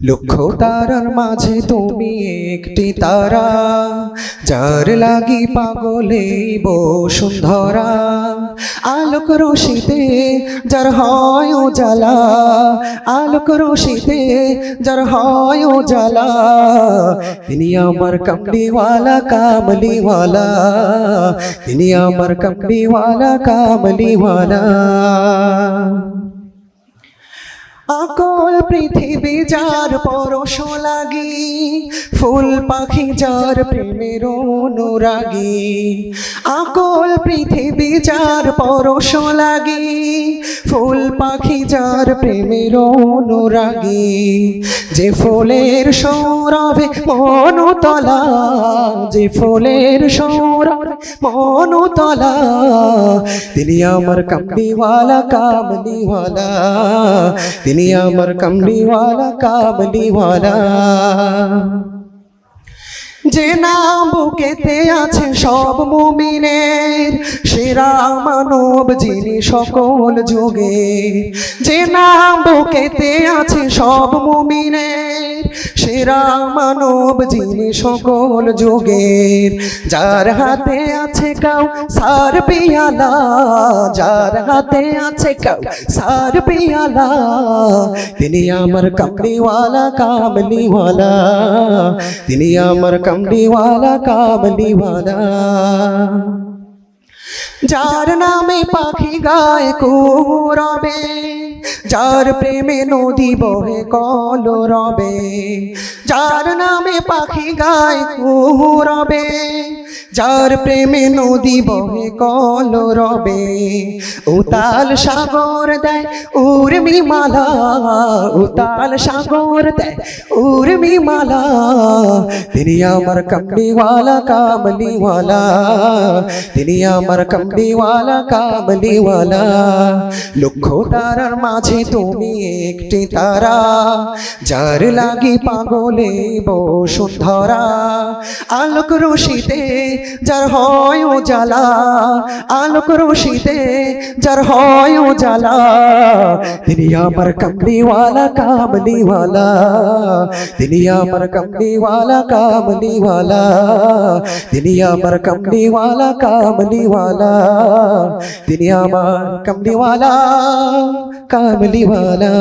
লক্ষ তারার মাঝে তুমি একটি তারা, যার লাগি পাগলে বসুন্ধরা আলোক রশিতে যার হয় জ্বালা আলোক রশিতে যার হয় জ্বালা তিনি আমার কামলিওয়ালা কামলিওয়ালা। তিনি আমার কামলিওয়ালা কামলিওয়ালা। আকল পৃথিবী যার পরশ লাগি। ফুল পাখি যার প্রেমের অনুরাগী, আকল পৃথিবী যার পরশ লাগি, ফুল পাখি যার প্রেমের অনুরাগী, যে ফুলের সৌরভে মনুতলা, যে ফুলের সৌরভে মনুতলা, তিনি আমার কামলিওয়ালা কামলিওয়ালা, তিনি আমার কামলিওয়ালা কামলিওয়ালা। যে নাম বুকেতে আছে সব মুমিনের, সেরা মানব যিনি সকল যুগে যে নাম বুকেতে আছে সব মুমিনের, সেরা মানব যিনি সকল যুগের। যার হাতে আছে কাউ সার পিয়ালা, যার হাতে আছে কাউ সার পিয়ালা, তিনি আমার কামলিওয়ালা কামলিওয়ালা। তিনি আমার কামলিওয়ালা কামলিওয়ালা যার নামে পাখি গায় কুরবে, যার প্রেমে নদী বহে কল রবে যার নামে পাখি গায় কুরবে, যার প্রেমে নদী বহে কল রবে উতাল সাগর দেয় উর্মি মালা উতাল সাগর দেয় উর্মি মালা, তিনি আমার কমলিওয়ালা, কামলিওয়ালা, তিনি আমার কমলিওয়ালা কামলিওয়ালা লক্ষ তারার মাঝে তুমি একটি তারা যার লাগি পাগলে বসুন্ধরা আলোক রশিতে যার হয় ও জ্বালা আলোক রশিতে যার হয় ও জ্বালা তিনি আমার কমলিওয়ালা কামলিওয়ালা তিনি আমার কমলিওয়ালা কামলিওয়ালা তিনি আমার কমলিওয়ালা কামলিওয়ালা তিনি আমার কমলিওয়ালা কামলিওয়ালা